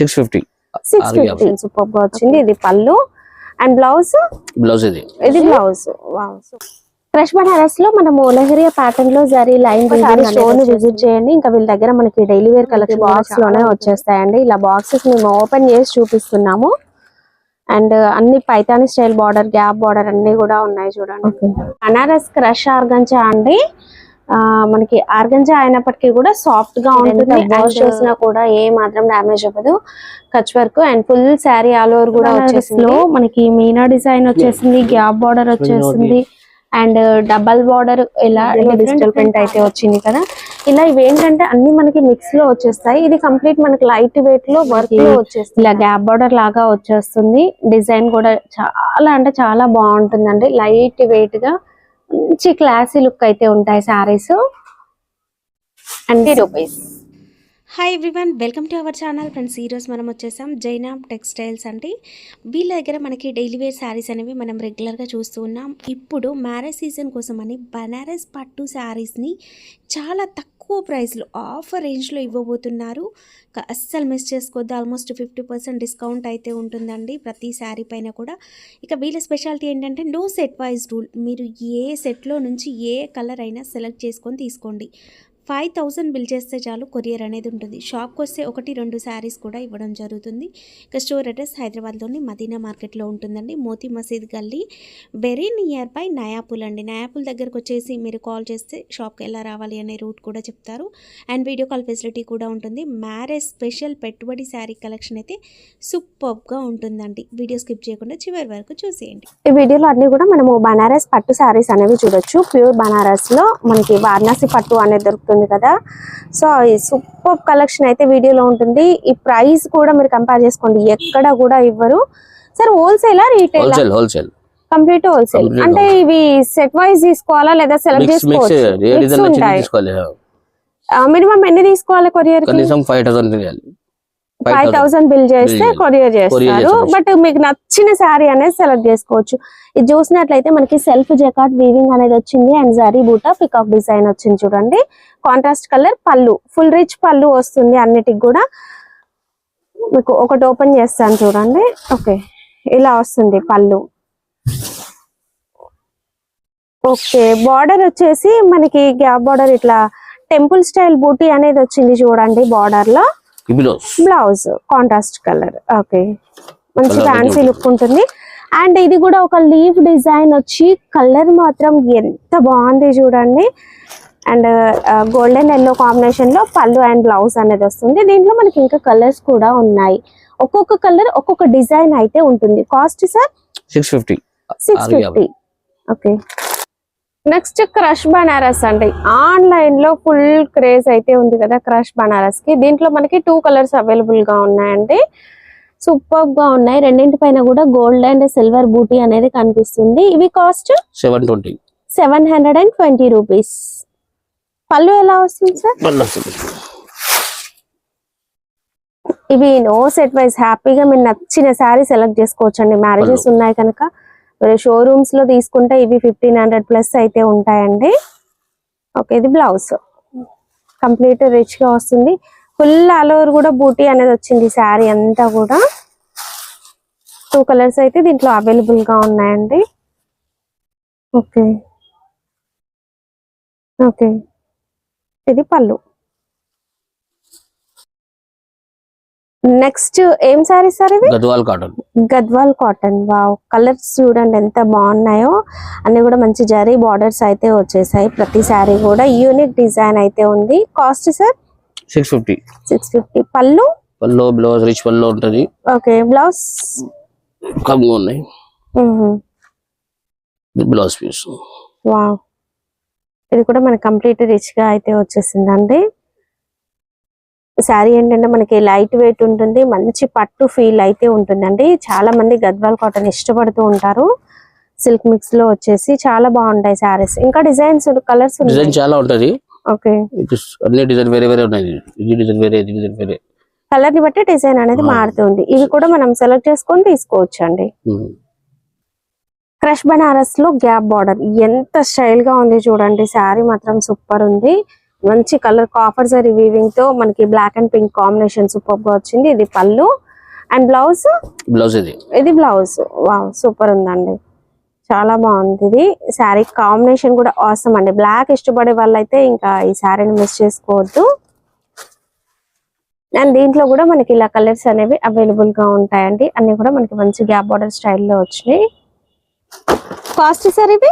Six fifty six fifty సూపర్గా వచ్చింది. ఇది పళ్ళు. అండ్ బ్లౌజ్ బ్లౌజ్ ఇది. ఇది బ్లౌజ్ క్రష్ బనారస్లో మనము లహరియా ప్యాటర్న్లో జరీ లైన్ స్టోర్ని విజిట్ చేయండి. ఇంకా వీళ్ళ దగ్గర మనకి డైలీ వేర్ కలెక్షన్ బాక్స్లోనే వచ్చేస్తాయండి. ఇలా బాక్సెస్ మేము ఓపెన్ చేసి చూపిస్తున్నాము. అండ్ అన్ని Paithani style border gap border అన్ని కూడా ఉన్నాయి చూడండి. బనారస్ క్రష్ ఆర్గంజా అండి. మనకి ఆర్గంజా అయినప్పటికీ కూడా సాఫ్ట్గా ఉంటుంది. వాష్ చేసినా కూడా ఏ మాత్రం డ్యామేజ్ అవ్వదు. Kutch work and full saree all over కూడా వచ్చేసింది. మనకి మీనా డిజైన్ వచ్చేసింది గ్యాప్ బార్డర్ వచ్చేసింది అండ్ డబల్ బార్డర్ ఇలా డిజిటల్ ప్రింట్ అయితే వచ్చింది కదా. ఇలా ఇవేంటంటే అన్ని మనకి మిక్స్లో వచ్చేస్తాయి. ఇది కంప్లీట్ మనకి లైట్ వెయిట్లో వర్క్లో వచ్చేస్తుంది. ఇలా గ్యాప్ బార్డర్ లాగా వచ్చేస్తుంది. డిజైన్ కూడా చాలా అంటే చాలా బాగుంటుందండి. లైట్ వెయిట్గా మంచి క్లాసీ లుక్ అయితే ఉంటాయి sarees and rupees. Hi everyone welcome to our channel friends ఈరోజు మనం వచ్చేసాం జైనాబ్ టెక్స్టైల్స్ అండి. వీళ్ళ దగ్గర మనకి డైలీ వేర్ శారీస్ అనేవి మనం రెగ్యులర్గా చూస్తూ ఉన్నాం. ఇప్పుడు మ్యారేజ్ సీజన్ కోసం అని బనారస్ పట్టు శారీస్ని చాలా తక్కువ తక్కువ ప్రైస్లో ఆఫర్ రేంజ్లో ఇవ్వబోతున్నారు. అస్సలు మిస్ చేసుకోవద్దు. ఆల్మోస్ట్ ఫిఫ్టీ పర్సెంట్ డిస్కౌంట్ అయితే ఉంటుందండి ప్రతి శారీ పైన కూడా. ఇక వీళ్ళ స్పెషాలిటీ ఏంటంటే నో సెట్ వైజ్ రూల్. మీరు ఏ సెట్లో నుంచి ఏ కలర్ అయినా సెలెక్ట్ చేసుకొని తీసుకోండి. ఫైవ్ థౌజండ్ బిల్ చేస్తే చాలు కొరియర్ అనేది ఉంటుంది. షాప్కి వస్తే ఒకటి రెండు శారీస్ కూడా ఇవ్వడం జరుగుతుంది. ఇక స్టోర్ అడ్రస్ హైదరాబాద్లోని మదీనా మార్కెట్లో ఉంటుందండి. Moti Masjid Galli very near by Nayapul అండి. నయాపుల్ దగ్గరకు వచ్చేసి మీరు కాల్ చేస్తే షాప్కి ఎలా రావాలి అనే రూట్ కూడా చెప్తారు. అండ్ వీడియో కాల్ ఫెసిలిటీ కూడా ఉంటుంది. మ్యారేజ్ స్పెషల్ పెట్టుబడి శారీ కలెక్షన్ అయితే సూపర్గా ఉంటుందండి. వీడియో స్కిప్ చేయకుండా చివరి వరకు చూసేయండి. ఈ వీడియోలో అన్ని కూడా మనము బనారస్ పట్టు శారీస్ అనేవి చూడొచ్చు. ప్యూర్ బనారస్లో మనకి వారణాసి పట్టు అనేది దొరుకుతుంది. కదా. సో ఈ సూపర్ కలెక్షన్ అయితే వీడియోలో ఉంటుంది. ఈ ప్రైస్ కూడా మీరు కంపేర్ చేసుకోండి. ఎక్కడ కూడా ఇవ్వరు. సార్ హోల్సేలా రీటైల్? Wholesale complete wholesale. అంటే ఇవి సెట్ వైజ్ తీసుకోవాలా లేదా సెలెక్ట్ తీసుకోవాలి. మినిమం ఎన్ని తీసుకోవాలి కొరియర్ కనీసం five thousand five thousand bill చేస్తే. కొరియర్ చేస్తారు. బట్ మీకు నచ్చిన శారీ అనేది సెలెక్ట్ చేసుకోవచ్చు. ఇది చూసినట్లయితే మనకి సెల్ఫ్ జకాట్ వీవింగ్ అనేది వచ్చింది అండ్ జరీ బూటా పికాక్ డిజైన్ వచ్చింది చూడండి. కాంట్రాస్ట్ కలర్ పళ్ళు. ఫుల్ రిచ్ పళ్ళు వస్తుంది అన్నిటికి కూడా. మీకు ఒకటి ఓపెన్ చేస్తాను చూడండి. ఓకే ఇలా వస్తుంది పళ్ళు. ఓకే బార్డర్ వచ్చేసి మనకి గ్యాప్ బార్డర్ ఇట్లా టెంపుల్ స్టైల్ బూటీ అనేది వచ్చింది చూడండి బార్డర్లో. Blouse blouse contrast colour okay మంచి ఫ్యాన్సీ. లుక్ ఉంటుంది. అండ్ ఇది కూడా ఒక లీఫ్ డిజైన్ వచ్చి కలర్ మాత్రం ఎంత బాగుంది చూడండి. అండ్ గోల్డెన్ ఎల్లో కాంబినేషన్లో పళ్ళు అండ్ బ్లౌజ్ అనేది వస్తుంది. దీంట్లో మనకి ఇంకా కలర్స్ కూడా ఉన్నాయి. ఒక్కొక్క కలర్ ఒక్కొక్క డిజైన్ అయితే ఉంటుంది. Cost sir six fifty six. Fifty okay next crush Banaras అండి. ఆన్లైన్లో ఫుల్ క్రేజ్ అయితే ఉంది కదా క్రష్ బనారస్కి. దీంట్లో మనకి టూ కలర్స్ అవైలబుల్గా ఉన్నాయండి. సూపర్గా ఉన్నాయి. రెండింటి పైన కూడా గోల్డ్ అండ్ సిల్వర్ బూటీ అనేది కనిపిస్తుంది. ఇవి cost seven twenty seven hundred and twenty rupees పళ్ళు ఎలా వస్తుంది సార్? ఇవి నో సెట్ వైజ్ హ్యాపీగా మీరు నచ్చిన శారీ సెలెక్ట్ చేసుకోవచ్చు అండి మ్యారేజెస్. ఉన్నాయి కనుక. షోరూమ్స్లో తీసుకుంటే ఇవి ఫిఫ్టీన్ హండ్రెడ్ ప్లస్ అయితే ఉంటాయండి. ఓకే ఇది బ్లౌజ్ కంప్లీట్ రిచ్గా వస్తుంది. ఫుల్ ఆల్ ఓవర్ కూడా బూటీ అనేది వచ్చింది శారీ అంతా కూడా. టూ కలర్స్ అయితే దీంట్లో అవైలబుల్గా ఉన్నాయండి. ఓకే ఓకే ఇది పళ్ళు. నెక్స్ట్ ఏం శారీ సార్ ఇవి? Gadwal cotton. Gadwal cotton. Wow. Colours చూడండి ఎంత బాగున్నాయో. అన్ని కూడా మంచి జరీ బార్డర్స్ అయితే వచ్చేసాయి. ప్రతి శారీ కూడా యూనిక్ డిజైన్ అయితే ఉంది. Cost sir? Six fifty. Six fifty. పళ్ళు? పల్లో బ్లౌజ్ రిచ్ పల్లో ఉంటుంది. ఓకే. బ్లౌజ్? కమ్గా ఉన్నాయి. Blouse piece. వావ్. ఇది కూడా మనకి కంప్లీట్ రిచ్గా అయితే వచ్చేసిందండి. శారీ ఏంటంటే మనకి లైట్ వెయిట్ ఉంటుంది మంచి పట్టు ఫీల్ అయితే ఉంటుందండి. చాలా మంది గద్వాల్ కాటన్ ఇష్టపడుతూ ఉంటారు. సిల్క్ మిక్స్లో వచ్చేసి చాలా బాగుంటాయి శారీస్. ఇంకా డిజైన్స్ కలర్స్ డిజైన్ చాలా ఉంటది. ఓకే. ఇటు అన్ని డిజైన్ వేరే వేరే ఉన్నాయి. ఇది డిజైన్ వేరే ఇది డిజైన్ వేరే. కలర్ని బట్టి డిజైన్ అనేది. మారుతుంది ఇవి కూడా మనం సెలెక్ట్ చేసుకొని తీసుకోవచ్చు అండి. క్రష్ బనారస్లో గ్యాప్ బార్డర్. ఎంత స్టైల్గా ఉంది చూడండి. శారీ మాత్రం సూపర్ ఉంది. మంచి కలర్ కాఫర్ జరీ వీవింగ్తో మనకి బ్లాక్ అండ్ పింక్ కాంబినేషన్ సూపర్గా వచ్చింది. ఇది పళ్ళు. అండ్ బ్లౌజ్ బ్లౌజ్ ఇది. ఇది బ్లౌజ్ వావ్ సూపర్ ఉందండి. చాలా బాగుంది ఇది. శారీ కాంబినేషన్ కూడా అవసరం అండి. బ్లాక్ ఇష్టపడే వాళ్ళైతే ఇంకా ఈ శారీని మిస్ చేసుకోవద్దు. అండ్ దీంట్లో కూడా మనకి ఇలా కలర్స్ అనేవి అవైలబుల్గా ఉంటాయండి. అన్ని కూడా మనకి మంచి గ్యాప్ బార్డర్ స్టైల్లో వచ్చినాయి. కాస్ట్ సార్ ఇవి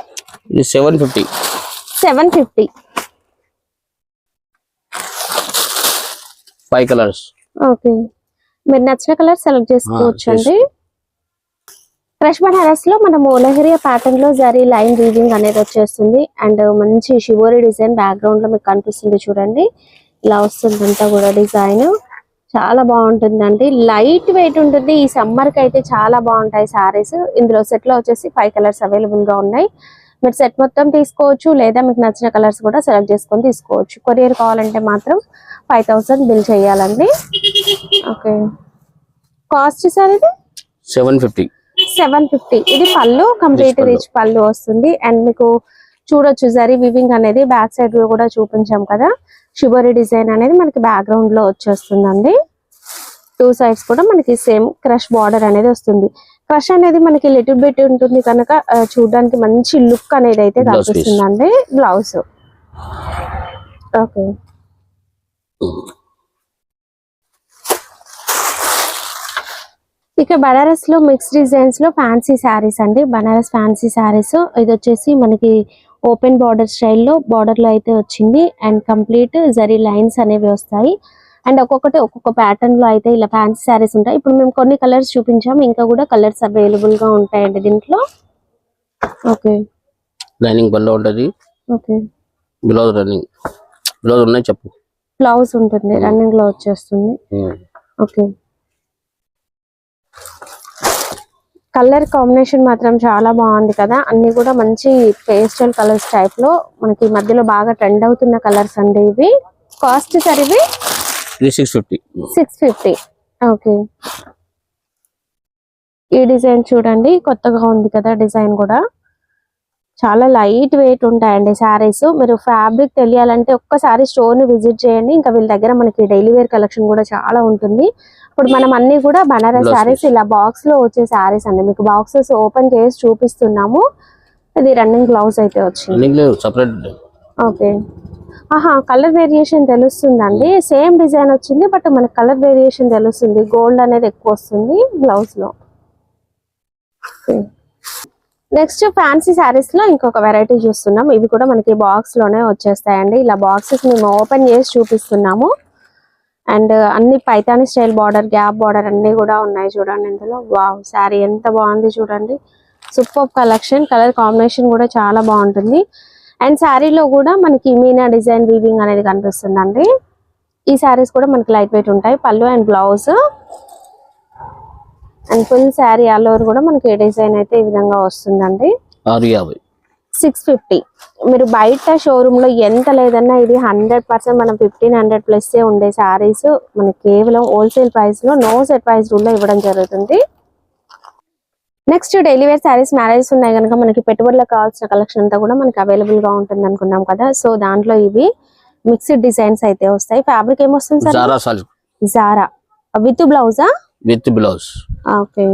ఇది seven fifty seven fifty five colours okay. మీరు నచ్చిన కలర్ సెలెక్ట్ చేసుకోవచ్చు అండి క్రష్ బనారస్లో మనము లహరియా ప్యాటర్న్లో జరీ లైన్ వీవింగ్ అనేది వచ్చేస్తుంది. అండ్ మంచి షివోరీ డిజైన్ బ్యాక్గ్రౌండ్లో మీకు కనిపిస్తుంది చూడండి. ఇలా వస్తుంది అంతా కూడా డిజైన్ చాలా బాగుంటుందండి. లైట్ వెయిట్ ఉంటుంది. ఈ సమ్మర్కి అయితే చాలా బాగుంటాయి సారీస్ ఇందులో సెట్లో వచ్చేసి ఫైవ్ కలర్స్ అవైలబుల్గా ఉన్నాయి. మీరు సెట్ మొత్తం తీసుకోవచ్చు లేదా మీకు నచ్చిన కలర్స్ కూడా సెలెక్ట్ చేసుకొని తీసుకోవచ్చు. కొరియర్ కావాలంటే మాత్రం ఫైవ్ థౌసండ్ బిల్ చేయాలండి. ఓకే కాస్ట్ సార్ ఇది? సెవెన్ ఫిఫ్టీ సెవెన్ ఫిఫ్టీ ఇది పళ్ళు కంప్లీట్. రిచ్ పళ్ళు వస్తుంది. అండ్ మీకు చూడొచ్చు జరీ వివింగ్ అనేది బ్యాక్ సైడ్లో కూడా చూపించాం కదా. షుగరీ డిజైన్ అనేది మనకి బ్యాక్గ్రౌండ్లో వచ్చేస్తుందండి. టూ సైడ్స్ కూడా మనకి సేమ్ క్రష్ బార్డర్ అనేది వస్తుంది. క్రష్ అనేది మనకి లిటిల్ బిట్ ఉంటుంది కనుక చూడడానికి మంచి లుక్ అనేది అయితే. కనిపిస్తుందండి. బ్లౌజ్ ఓకే ఇక బనారస్లో మిక్స్ డిజైన్స్లో ఫ్యాన్సీ శారీస్ అండి. బనారస్ ఫ్యాన్సీ శారీస్ ఇది వచ్చేసి మనకి ఓపెన్ బార్డర్ స్టైల్లో బార్డర్లో అయితే వచ్చింది. అండ్ కంప్లీట్ జరీ లైన్స్ అనేవి వస్తాయి. అండ్ ఒక్కొక్కటి ఒక్కొక్క ప్యాటర్న్లో అయితే ఇలా ఫ్యాన్సీ శారీస్ ఉంటాయి. ఇప్పుడు మేము కొన్ని కలర్స్ చూపించాము ఇంకా కూడా కలర్స్ అవైలబుల్గా ఉంటాయండి దీంట్లో. ఓకే లైనింగ్ పళ్ళు ఉంటుంది. ఓకే బ్లౌజ్ రన్నింగ్ బ్లౌజ్ ఉన్నాయి చెప్పు. బ్లౌజ్ ఉంటుంది. రన్నింగ్లో వచ్చేస్తుంది. ఓకే కలర్ కాంబినేషన్ మాత్రం చాలా బాగుంది కదా. అన్ని కూడా మంచి పేస్టల్ కలర్స్ టైప్లో మనకి మధ్యలో బాగా ట్రెండ్ అవుతున్న కలర్స్ అండి ఇవి. కాస్ట్ సార్ ఇవి ఇది six fifty six fifty okay ఈ డిజైన్ చూడండి కొత్తగా ఉంది కదా డిజైన్ కూడా. చాలా లైట్ వెయిట్ ఉంటాయండి శారీస్. మీరు ఫ్యాబ్రిక్ తెలియాలంటే ఒక్కసారి స్టోర్ని విజిట్ చేయండి. ఇంకా వీళ్ళ దగ్గర మనకి డైలీ వేర్ కలెక్షన్ కూడా చాలా ఉంటుంది. ఇప్పుడు మనం అన్ని కూడా బనారస్ శారీస్. ఇలా బాక్స్లో వచ్చే శారీస్ అండి. మీకు బాక్సెస్ ఓపెన్ చేసి చూపిస్తున్నాము. ఇది రన్నింగ్ బ్లౌజ్ అయితే వచ్చింది. ఓకే ఆహా కలర్ వేరియేషన్ తెలుస్తుందండి. సేమ్ డిజైన్ వచ్చింది బట్ మనకి కలర్ వేరియేషన్ తెలుస్తుంది. గోల్డ్ అనేది ఎక్కువ వస్తుంది బ్లౌజ్లో నెక్స్ట్ ఫ్యాన్సీ శారీస్లో ఇంకొక వెరైటీ చూస్తున్నాం. ఇవి కూడా మనకి బాక్స్లోనే వచ్చేస్తాయండి. ఇలా బాక్సెస్ మేము ఓపెన్ చేసి చూపిస్తున్నాము. అండ్ అన్ని Paithani style border gap border అన్ని కూడా ఉన్నాయి చూడండి ఇందులో. వావ్ శారీ ఎంత బాగుంది చూడండి. సూపర్ కలెక్షన్ కలర్ కాంబినేషన్ కూడా చాలా బాగుంటుంది. అండ్ శారీలో కూడా మనకి మీనా డిజైన్ వీవింగ్ అనేది కనిపిస్తుందండి. ఈ శారీస్ కూడా మనకి లైట్ వెయిట్ ఉంటాయి pallu and blouse. And full sari all over కూడా మనకి డిజైన్ అయితే ఈ విధంగా వస్తుందండి. Six fifty. మీరు బయట షోరూమ్లో ఎంత లేదన్నా ఇది హండ్రెడ్ పర్సెంట్ మనం ఫిఫ్టీన్ హండ్రెడ్ ప్లస్ ఉండే శారీస్ మనకి కేవలం హోల్సేల్ ప్రైస్లో నో సెట్ ప్రైస్ రూల్లో ఇవ్వడం జరుగుతుంది. Next daily wear saris marriages ఉన్నాయి కనుక మనకి పెట్టుబడులకు కావాల్సిన కలెక్షన్ అంతా కూడా మనకి అవైలబుల్గా ఉంటుంది అనుకున్నాం కదా. సో దాంట్లో ఇవి మిక్స్డ్ డిజైన్స్ అయితే వస్తాయి. ఫ్యాబ్రిక్ ఏమొస్తుంది సార్? జారా సాల్ జారా విత్ బ్లౌజా విత్ బ్లౌజ్ ఓకే.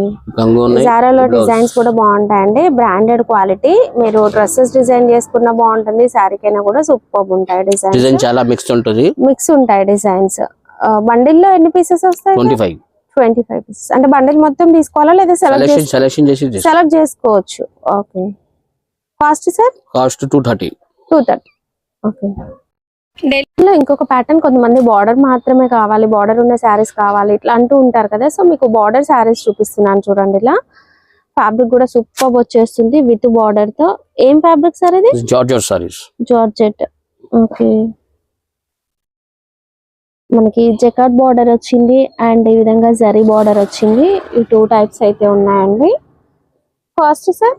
జారాలో. డిజైన్స్ కూడా బాగుంటాయండి. బ్రాండెడ్ క్వాలిటీ మీరు డ్రెస్సెస్ డిజైన్ చేసుకున్న బాగుంటుంది. శారీకైనా కూడా సూపర్ ఉంటాయి డిజైన్ చాలా మిక్స్డ్ ఉంటుంది. మిక్స్ ఉంటాయి డిజైన్స్ బండిల్లో ఎన్ని పీసెస్ వస్తాయి twenty five twenty five pieces అంటే బండిల్ మొత్తం తీసుకోవాలా లేదా సెలెక్ట్ సెలెక్షన్ చేసి సెలెక్ట్ చేసుకోవచ్చు. Okay cost sir cost two thirty two thirty okay లో ఇంకొక ప్యాటర్న్ కొంతమంది బార్డర్ మాత్రమే కావాలి బార్డర్ ఉన్న శారీస్ కావాలి ఇట్లా అంటూ ఉంటారు కదా. సో మీకు బార్డర్ శారీస్ చూపిస్తున్నాను చూడండి ఇలా. ఫ్యాబ్రిక్ కూడా సూపర్ వచ్చేస్తుంది విత్ బార్డర్తో. ఏం ఫ్యాబ్రిక్ సార్ ఇది? జార్జర్ సారీస్ జార్జెట్ ఓకే మనకి జకాట్ బార్డర్ వచ్చింది అండ్ ఈ విధంగా జరీ బార్డర్ వచ్చింది. ఈ టూ టైప్స్ అయితే ఉన్నాయండి. Cost sir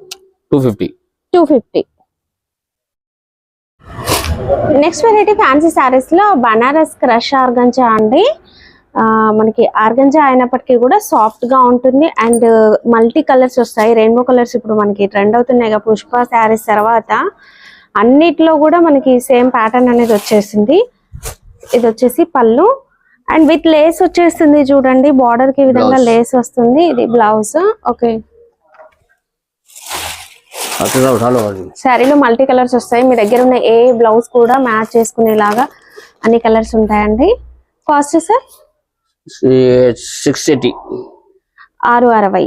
two fifty two fifty next variety fancy శారీస్లో బనారస్ క్రష్ ఆర్గంజా అండి. మనకి ఆర్గంజా అయినప్పటికీ కూడా సాఫ్ట్గా ఉంటుంది అండ్ మల్టీ కలర్స్ వస్తాయి. రెయిన్బో కలర్స్ ఇప్పుడు మనకి ట్రెండ్ అవుతున్నాయి పుష్ప శారీస్ తర్వాత. అన్నిట్లో కూడా మనకి సేమ్ ప్యాటర్న్ అనేది వచ్చేసింది. ఇది వచ్చేసి పళ్ళు. అండ్ విత్ లేస్ వచ్చేస్తుంది చూడండి. బార్డర్కి విధంగా. లేస్ వస్తుంది. ఇది బ్లౌజ్ ఓకే శారీలో మల్టీ కలర్స్ వస్తాయి. మీ దగ్గర ఉన్న ఏ బ్లౌజ్ కూడా మ్యాచ్ చేసుకునేలాగా అన్ని కలర్స్ ఉంటాయండి. కాస్ట్ సార్ సిక్స్ ఎయిటీ ఆరు అరవై.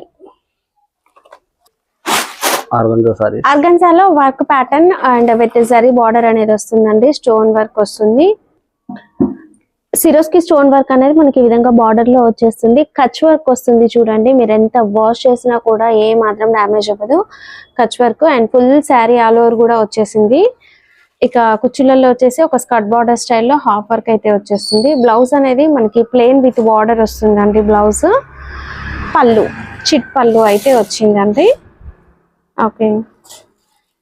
ఆరు గంటల సారీ ఆర్గన్జాలో work pattern and with zari border అనేది వస్తుందండి. స్టోన్ వర్క్ వస్తుంది. సిరోస్కి స్టోన్ వర్క్ అనేది మనకి ఈ విధంగా బార్డర్లో వచ్చేస్తుంది. కచ్ వర్క్ వస్తుంది చూడండి. మీరు ఎంత వాష్ చేసినా కూడా ఏ మాత్రం డ్యామేజ్ అవ్వదు. Kutch work and full sari all over కూడా వచ్చేసింది. ఇక కుచ్చులలో వచ్చేసి ఒక స్కర్ట్ బార్డర్ స్టైల్లో హాఫ్ వర్క్ అయితే వచ్చేస్తుంది. బ్లౌజ్ అనేది మనకి ప్లెయిన్ విత్ బార్డర్ వస్తుందండి బ్లౌజ్ పళ్ళు చిట్ పళ్ళు అయితే వచ్చిందండి. ఓకే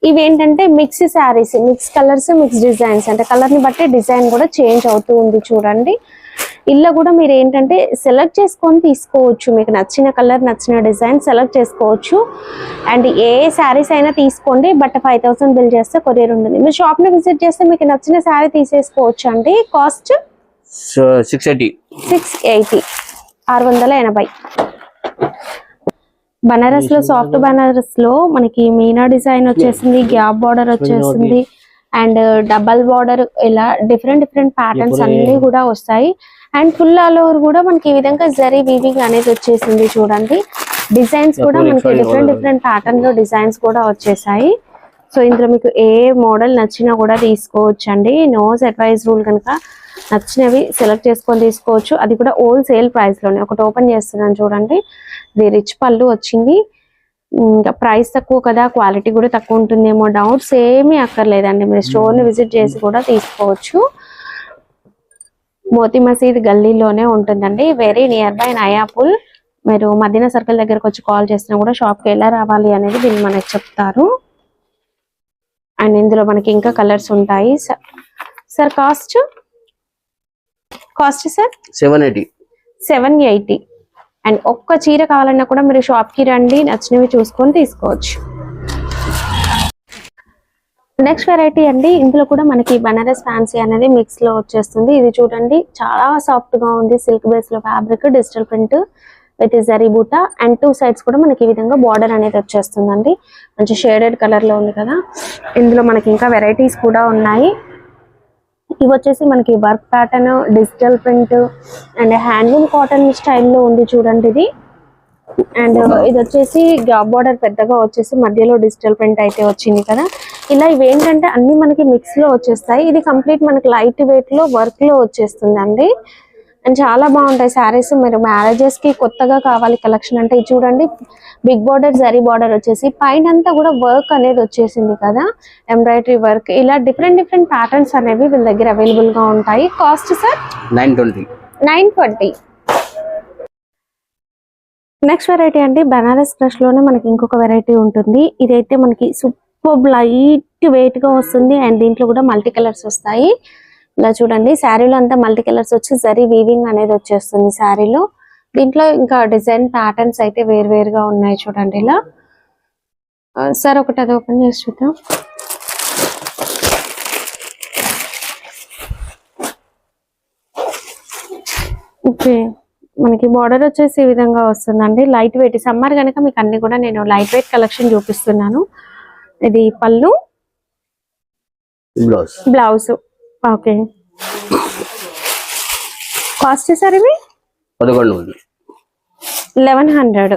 ఇవి ఏంటంటే mix saris mix colours mix designs అంటే కలర్ని బట్టి డిజైన్ కూడా చేంజ్ అవుతూ ఉంది చూడండి. ఇల్లు కూడా మీరు ఏంటంటే సెలెక్ట్ చేసుకొని తీసుకోవచ్చు. మీకు నచ్చిన కలర్ నచ్చిన డిజైన్ సెలెక్ట్ చేసుకోవచ్చు. అండ్ ఏ శారీస్ అయినా తీసుకోండి బట్ ఫైవ్ థౌసండ్ బిల్ చేస్తే కొరియర్ ఉంటుంది. మీరు షాప్ని విజిట్ చేస్తే మీకు నచ్చిన శారీ తీసేసుకోవచ్చు అండి. Cost six eighty six eighty ఆరు వందల ఎనభై. బనారస్లో సాఫ్ట్ బనారస్లో మనకి మీనా డిజైన్ వచ్చేసింది గ్యాప్ బార్డర్ వచ్చేసింది అండ్ డబల్ బార్డర్ ఇలా డిఫరెంట్ డిఫరెంట్ ప్యాటర్న్స్ అన్ని కూడా వస్తాయి. అండ్ ఫుల్ ఆల్ ఓవర్ కూడా మనకి ఈ విధంగా జరీ వీవింగ్ అనేది వచ్చేసింది చూడండి. డిజైన్స్ కూడా మనకి డిఫరెంట్ డిఫరెంట్ ప్యాటర్న్లో డిజైన్స్ కూడా వచ్చేసాయి. సో ఇందులో మీకు ఏ మోడల్ నచ్చినా కూడా తీసుకోవచ్చు అండి నో అడ్వైస్ రూల్ కనుక నచ్చినవి సెలెక్ట్ చేసుకొని తీసుకోవచ్చు. అది కూడా హోల్సేల్ ప్రైస్లోనే ఒకటి ఓపెన్ చేస్తున్నాను చూడండి. ఇది రిచ్ పళ్ళు వచ్చింది. ఇంకా ప్రైస్ తక్కువ కదా క్వాలిటీ కూడా తక్కువ ఉంటుందేమో డౌట్స్ ఏమీ అక్కర్లేదండి. మీరు స్టోర్ని విజిట్ చేసి కూడా తీసుకోవచ్చు. మోతి మసీద్ గల్లీలోనే ఉంటుందండి. Very near by Nayapul. మీరు మదీనా సర్కిల్ దగ్గరకు వచ్చి కాల్ చేసినా కూడా షాప్కి ఎలా రావాలి అనేది దీన్ని మనకి చెప్తారు. అండ్ ఇందులో మనకి ఇంకా కలర్స్ ఉంటాయి. Sir cost cost sir? Seven eighty. Seven eighty. And ఒక్క చీర కావాలన్నా కూడా మీరు షాప్కి రండి నచ్చినవి చూసుకొని తీసుకోవచ్చు. నెక్స్ట్ వెరైటీ అండి ఇందులో కూడా మనకి బనారస్ ఫ్యాన్సీ అనేది మిక్స్లో వచ్చేస్తుంది. ఇది చూడండి చాలా సాఫ్ట్గా ఉంది. సిల్క్ బేస్లో fabric digital print with zari బూటా. అండ్ టూ సైడ్స్ కూడా మనకి ఈ విధంగా బార్డర్ అనేది వచ్చేస్తుందండి. మంచి షేడెడ్ కలర్లో ఉంది కదా. ఇందులో మనకి ఇంకా వెరైటీస్ కూడా ఉన్నాయి. ఇవి వచ్చేసి మనకి work pattern digital print and handloom cotton స్టైల్లో ఉంది చూడండి ఇది. అండ్ ఇది వచ్చేసి గ్యాప్ బార్డర్ పెద్దగా వచ్చేసి మధ్యలో డిజిటల్ ప్రింట్ అయితే వచ్చింది కదా. ఇలా ఇవి ఏంటంటే అన్ని మనకి మిక్స్లో వచ్చేస్తాయి. ఇది కంప్లీట్ మనకి లైట్ వెయిట్లో వర్క్లో వచ్చేస్తుంది అండి చాలా బాగుంటాయి శారీస్. మీరు మ్యారేజెస్కి కొత్తగా కావాలి కలెక్షన్ అంటే చూడండి. బిగ్ బార్డర్ జరీ బార్డర్ వచ్చేసి పైన అంతా కూడా వర్క్ అనేది వచ్చేసింది కదా. ఎంబ్రాయిడరీ వర్క్ ఇలా డిఫరెంట్ డిఫరెంట్ ప్యాటర్న్స్ అనేవి వీళ్ళ దగ్గర అవైలబుల్గా ఉంటాయి. Cost sir nine twenty nine twenty next variety అండి బనారస్ క్రష్లోనే మనకి ఇంకొక వెరైటీ ఉంటుంది. ఇదైతే మనకి సూపర్ లైట్ వెయిట్గా వస్తుంది. అండ్ దీంట్లో కూడా మల్టీ కలర్స్ వస్తాయి. ఇలా చూడండి శారీలో అంతా మల్టీ కలర్స్ వచ్చి జరీ వీవింగ్ అనేది వచ్చేస్తుంది శారీలో. దీంట్లో ఇంకా డిజైన్ ప్యాటర్న్స్ అయితే వేరు వేరుగా ఉన్నాయి చూడండి ఇలా. సార్ ఒకటి అది ఓపెన్ చేసి చూద్దాం. ఓకే మనకి బార్డర్ వచ్చేసి ఈ విధంగా వస్తుందండి. లైట్ వెయిట్ సమ్మర్ కనుక మీకు అన్ని కూడా నేను లైట్ వెయిట్ కలెక్షన్ చూపిస్తున్నాను. ఇది pallu blouse blouse okay. Cost sir ఇవి? పదకొండు లెవెన్ హండ్రెడ్.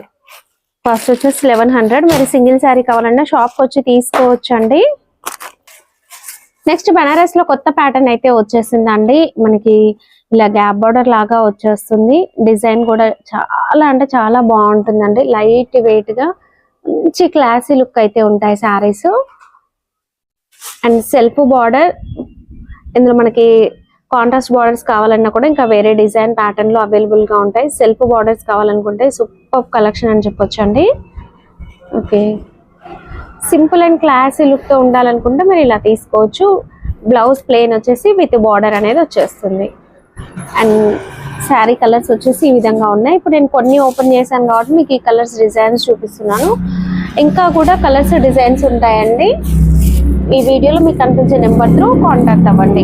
కాస్ట్ వచ్చేసి లెవెన్ హండ్రెడ్. మీరు సింగిల్ శారీ కావాలన్నా షాప్కి వచ్చి తీసుకోవచ్చు అండి నెక్స్ట్ బనారస్లో కొత్త ప్యాటర్న్ అయితే వచ్చేసిందండి. మనకి ఇలా గ్యాప్ బార్డర్ లాగా వచ్చేస్తుంది. డిజైన్ కూడా చాలా అంటే చాలా బాగుంటుందండి. లైట్ వెయిట్గా మంచి క్లాసీ లుక్ అయితే ఉంటాయి శారీస్ అండ్ సెల్ఫ్ బార్డర్ ఇందులో మనకి కాంట్రాస్ట్ బార్డర్స్ కావాలన్నా కూడా ఇంకా వేరే డిజైన్ ప్యాటర్న్ అవైలబుల్గా ఉంటాయి. సెల్ఫ్ బార్డర్స్ కావాలనుకుంటే సూపర్ కలెక్షన్ అని చెప్పొచ్చు అండి ఓకే సింపుల్ అండ్ క్లాసీ లుక్తో ఉండాలనుకుంటే మీరు ఇలా తీసుకోవచ్చు. బ్లౌజ్ ప్లేన్ వచ్చేసి విత్ బార్డర్ అనేది వచ్చేస్తుంది. అండ్ శారీ కలర్స్ వచ్చేసి ఈ విధంగా ఉన్నాయి. ఇప్పుడు నేను కొన్ని ఓపెన్ చేశాను కాబట్టి మీకు ఈ కలర్స్ డిజైన్స్ చూపిస్తున్నాను. ఇంకా కూడా కలర్స్ డిజైన్స్ ఉంటాయండి. ఈ వీడియోలో మీకు కనిపించే నెంబర్ త్రూ కాంటాక్ట్ అవ్వండి.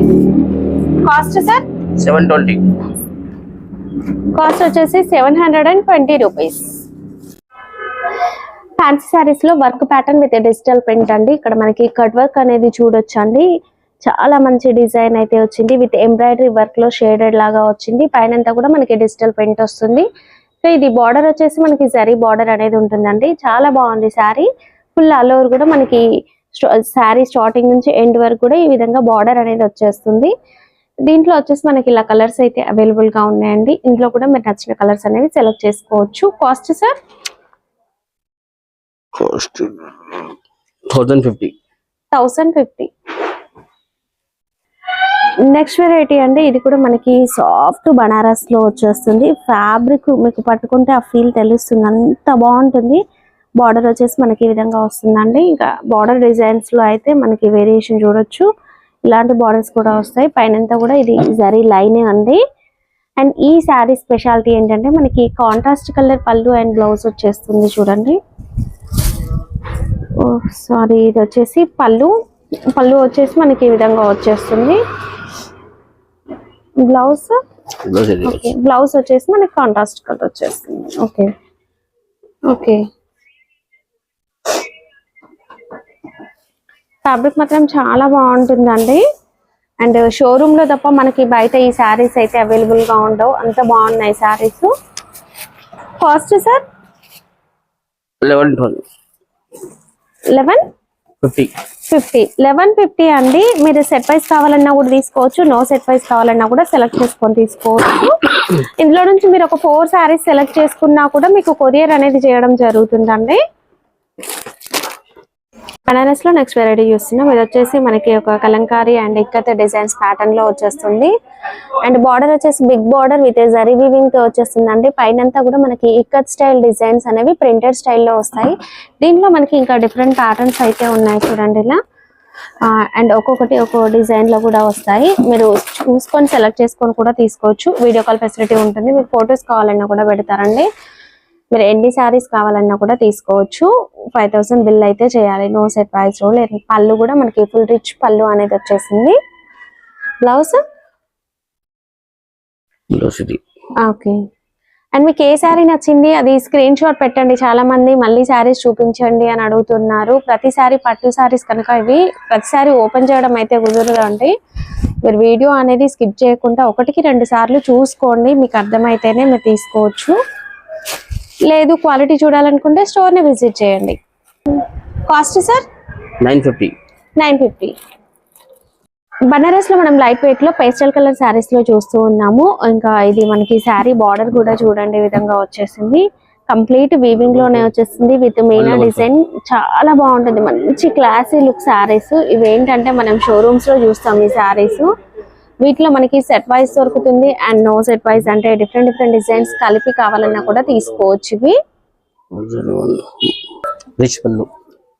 Cost sir? Seven twenty. Cost వచ్చేసి seven hundred and twenty rupees. Fancy శారీస్లో work pattern with digital print అండి. ఇక్కడ మనకి కట్ వర్క్ అనేది చూడొచ్చు అండి చాలా మంచి డిజైన్ అయితే వచ్చింది. విత్ ఎంబ్రాయిడరీ వర్క్లో షేడెడ్ లాగా వచ్చింది. పైన కూడా మనకి డిజిటల్ ప్రింట్ వస్తుంది. సో ఇది బార్డర్ వచ్చేసి మనకి జరీ బార్డర్ అనేది ఉంటుందండి. చాలా బాగుంది శారీ ఫుల్ ఓవర్ కూడా మనకి శారీ స్టార్టింగ్ నుంచి ఎండ్ వరకు కూడా ఈ విధంగా బార్డర్ అనేది వచ్చేస్తుంది. దీంట్లో వచ్చేసి మనకి ఇలా కలర్స్ అయితే అవైలబుల్గా ఉన్నాయండి. ఇందులో కూడా మీరు నచ్చిన కలర్స్ అనేవి సెలెక్ట్ చేసుకోవచ్చు. Cost sir? Cost thousand fifty. Thousand fifty. Next variety అండి. ఇది కూడా మనకి సాఫ్ట్ బనారస్లో వచ్చేస్తుంది. ఫ్యాబ్రిక్ మీకు పట్టుకుంటే ఆ ఫీల్ తెలుస్తుంది. అంత బాగుంటుంది. బార్డర్ వచ్చేసి మనకి ఈ విధంగా వస్తుందండి. ఇంకా బార్డర్ డిజైన్స్లో అయితే మనకి వేరియేషన్ చూడొచ్చు. ఇలాంటి బార్డర్స్ కూడా వస్తాయి. పైనంతా కూడా ఇది జరీ లైన్ అండి. అండ్ ఈ శారీ స్పెషాలిటీ ఏంటంటే మనకి contrast colour pallu and blouse వచ్చేస్తుంది చూడండి. సారీ ఇది వచ్చేసి పళ్ళు. పళ్ళు వచ్చేసి మనకి ఈ విధంగా వచ్చేస్తుంది. బ్లౌజ్? బ్లౌజ్ వచ్చేసి మనకి కాంట్రాస్ట్ కలర్ వచ్చేస్తుంది. ఓకే. ఓకే. ఫ్యాబ్రిక్ మాత్రం చాలా బాగుంటుందండి. అండ్ షోరూమ్లో తప్ప మనకి బయట ఈ శారీస్ అయితే అవైలబుల్గా ఉండవు. అంత బాగున్నాయి saris. Cost sir eleven eleven fifty fifty eleven fifty అండి. మీరు సెట్ వైస్ కావాలన్నా కూడా తీసుకోవచ్చు. నో సెట్ వైస్ కావాలన్నా కూడా సెలెక్ట్ చేసుకొని తీసుకోవచ్చు. ఇందులో నుంచి మీరు ఒక ఫోర్ శారీస్ సెలెక్ట్ చేసుకున్నా కూడా మీకు కొరియర్ అనేది చేయడం జరుగుతుందండి. బనారస్లో నెక్స్ట్ వెరైటీ చూస్తున్నాం. ఇది వచ్చేసి మనకి ఒక కలంకారీ అండ్ ఇక్కత డిజైన్స్ ప్యాటర్న్లో వచ్చేస్తుంది. అండ్ బార్డర్ వచ్చేసి బిగ్ బార్డర్ విత్ జరీ వివింగ్తో వచ్చేస్తుందండి. పైనంతా కూడా మనకి ఇక్కత్ స్టైల్ డిజైన్స్ అనేవి ప్రింటెడ్ స్టైల్లో వస్తాయి. దీంట్లో మనకి ఇంకా డిఫరెంట్ ప్యాటర్న్స్ అయితే ఉన్నాయి చూడండి ఇలా. అండ్ ఒక్కొక్కటి ఒక్కో డిజైన్లో కూడా వస్తాయి. మీరు చూసుకొని సెలెక్ట్ చేసుకొని కూడా తీసుకోవచ్చు. వీడియో కాల్ ఫెసిలిటీ ఉంటుంది. మీకు ఫొటోస్ కావాలన్నా కూడా పెడతారండి. మీరు ఎన్ని శారీస్ కావాలన్నా కూడా తీసుకోవచ్చు. ఫైవ్ థౌసండ్ బిల్ అయితే చేయాలి. నో సెట్ ప్రైస్ లేదు పళ్ళు కూడా మనకి ఫుల్ రిచ్ పళ్ళు అనేది వచ్చేసింది. బ్లౌజ్ ఓకే అండ్ మీకు ఏ శారీ నచ్చింది? అది స్క్రీన్ షాట్ పెట్టండి. చాలా మంది మళ్ళీ శారీస్ చూపించండి అని అడుగుతున్నారు. ప్రతిసారి పట్టు శారీస్ కనుక ఇవి ప్రతిసారి ఓపెన్ చేయడం అయితే కుదరదు అండి మీరు వీడియో అనేది స్కిప్ చేయకుండా ఒకటికి రెండు సార్లు చూసుకోండి. మీకు అర్థమైతేనే మీరు తీసుకోవచ్చు. లేదు క్వాలిటీ చూడాలనుకుంటే స్టోర్ని విజిట్ చేయండి. Cost sir nine fifty. Nine fifty. బనారస్లో మనం లైట్ వెయిట్లో పేస్టల్ కలర్ శారీస్లో చూస్తూ ఉన్నాము. ఇంకా ఇది మనకి శారీ బార్డర్ కూడా చూడండి విధంగా వచ్చేసింది. కంప్లీట్ వీవింగ్లోనే వచ్చేసింది విత్ మీనా డిజైన్ చాలా బాగుంటుంది. మంచి క్లాసీ లుక్ శారీస్ ఇవి ఏంటంటే మనం షోరూమ్స్లో చూస్తాం ఈ శారీస్ వీటిలో మనకి సెట్ వైజ్ దొరుకుతుంది అండ్ నో సెట్ వైజ్ అంటే డిఫరెంట్ డిఫరెంట్ డిజైన్స్ కలిపి కావాలన్నా కూడా తీసుకోవచ్చు ఇవి. రిచ్ పళ్ళు.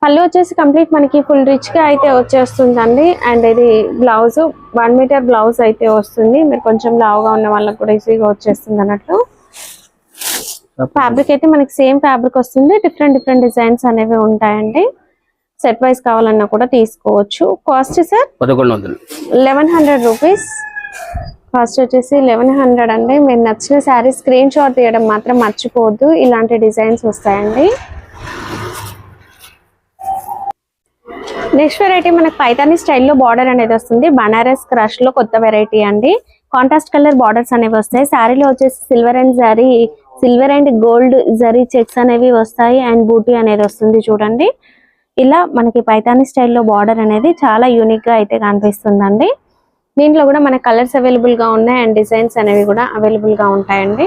పళ్ళు వచ్చేసి కంప్లీట్ మనకి ఫుల్ రిచ్గా అయితే వచ్చేస్తుందండి. అండ్ ఇది బ్లౌజ్ వన్ మీటర్ బ్లౌజ్ అయితే వస్తుంది. మీరు కొంచెం లావుగా ఉన్న వాళ్ళకి కూడా ఈజీగా వచ్చేస్తుంది అన్నట్లు. ఫ్యాబ్రిక్ అయితే మనకి సేమ్ ఫ్యాబ్రిక్ వస్తుంది. డిఫరెంట్ డిఫరెంట్ డిజైన్స్ అనేవి ఉంటాయండి. సెట్ వైజ్ కావాలన్నా కూడా తీసుకోవచ్చు. Cost sir? పదకొండు వందలు. Eleven hundred rupees. కాస్ట్ వచ్చేసి లెవెన్ హండ్రెడ్ అండి. మీరు నచ్చిన శారీ స్క్రీన్ షాట్ తీయడం మాత్రం మర్చిపోవద్దు. ఇలాంటి డిజైన్స్ వస్తాయండి. నెక్స్ట్ వెరైటీ మనకి పైతాని స్టైల్లో బార్డర్ అనేది వస్తుంది. బనారస్ క్రష్లో కొత్త వెరైటీ అండి. కాంట్రాస్ట్ కలర్ బార్డర్స్ అనేవి వస్తాయి. శారీలో వచ్చేసి silver and zari silver and gold zari checks అనేవి వస్తాయి. అండ్ బూటీ అనేది వస్తుంది చూడండి. ఇలా మనకి పైతాని స్టైల్లో బార్డర్ అనేది చాలా యూనిక్గా అయితే కనిపిస్తుందండి. దీంట్లో కూడా మన కలర్స్ అవైలబుల్గా ఉన్నాయి అండ్ డిజైన్స్ అనేవి కూడా అవైలబుల్గా ఉంటాయండి.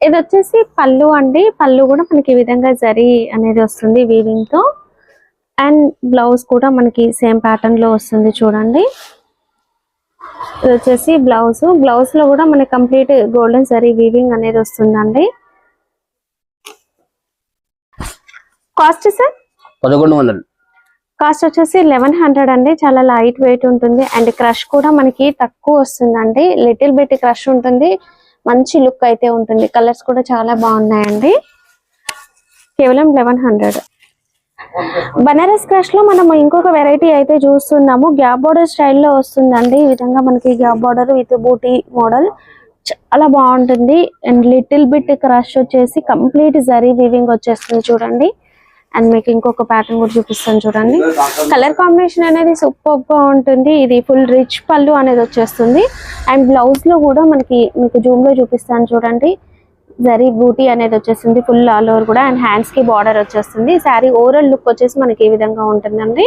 ఇది వచ్చేసి పళ్ళు అండి. పళ్ళు కూడా మనకి ఈ విధంగా జరీ అనేది వస్తుంది వీవింగ్తో అండ్ బ్లౌజ్ కూడా మనకి సేమ్ ప్యాటర్న్లో వస్తుంది చూడండి. ఇది వచ్చేసి బ్లౌజ్ బ్లౌజ్లో కూడా మనకి కంప్లీట్ గోల్డెన్ జరీ వీవింగ్ అనేది వస్తుందండి. కాస్ట్ సార్ పదకొండు వందలు. కాస్ట్ వచ్చేసి లెవెన్ హండ్రెడ్ అండి. చాలా లైట్ వెయిట్ ఉంటుంది. అండ్ క్రష్ కూడా మనకి తక్కువ వస్తుందండి. లిటిల్ బిట్ క్రష్ ఉంటుంది. మంచి లుక్ అయితే ఉంటుంది. కలర్స్ కూడా చాలా బాగున్నాయండి. కేవలం లెవెన్ హండ్రెడ్. బనారస్ క్రష్లో మనం ఇంకొక వెరైటీ అయితే చూస్తున్నాము. గ్యాప్ బార్డర్ స్టైల్లో వస్తుందండి. ఈ విధంగా మనకి gap border with booty model చాలా బాగుంటుంది. అండ్ లిటిల్ బిట్ క్రష్ వచ్చేసి కంప్లీట్ జరీ వీవింగ్ వచ్చేస్తుంది చూడండి. అండ్ మీకు ఇంకొక ప్యాటర్న్ కూడా చూపిస్తాను చూడండి. కలర్ కాంబినేషన్ అనేది సూపర్గా ఉంటుంది ఇది ఫుల్ రిచ్ పళ్ళు అనేది వచ్చేస్తుంది. అండ్ బ్లౌజ్లో కూడా మనకి మీకు జూమ్లో చూపిస్తాను చూడండి. జరీ బూటీ అనేది వచ్చేస్తుంది ఫుల్ ఆల్ ఓవర్ కూడా. అండ్ హ్యాండ్స్కి బార్డర్ వచ్చేస్తుంది. శారీ ఓవరాల్ లుక్ వచ్చేసి మనకి ఈ విధంగా ఉంటుందండి.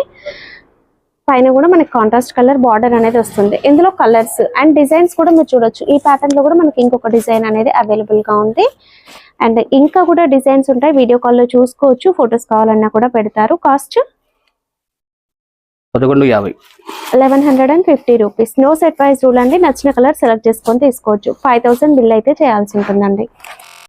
పైన కూడా మనకి కాంట్రాస్ట్ కలర్ బార్డర్ అనేది వస్తుంది. ఇందులో కలర్స్ అండ్ డిజైన్స్ కూడా మీరు చూడొచ్చు. ఈ ప్యాటర్న్లో కూడా మనకి ఇంకొక డిజైన్ అనేది అవైలబుల్గా ఉంది. అండ్ ఇంకా కూడా డిజైన్స్ ఉంటాయి. వీడియో కాల్లో చూసుకోవచ్చు. ఫొటోస్ కావాలన్నా కూడా పెడతారు. కాస్ట్? పదకొండు యాభై. Eleven hundred and fifty rupees. No set wise rule అండి. నచ్చిన కలర్ సెలెక్ట్ చేసుకొని తీసుకోవచ్చు. ఫైవ్ థౌసండ్ బిల్ అయితే చేయాల్సి ఉంటుందండి.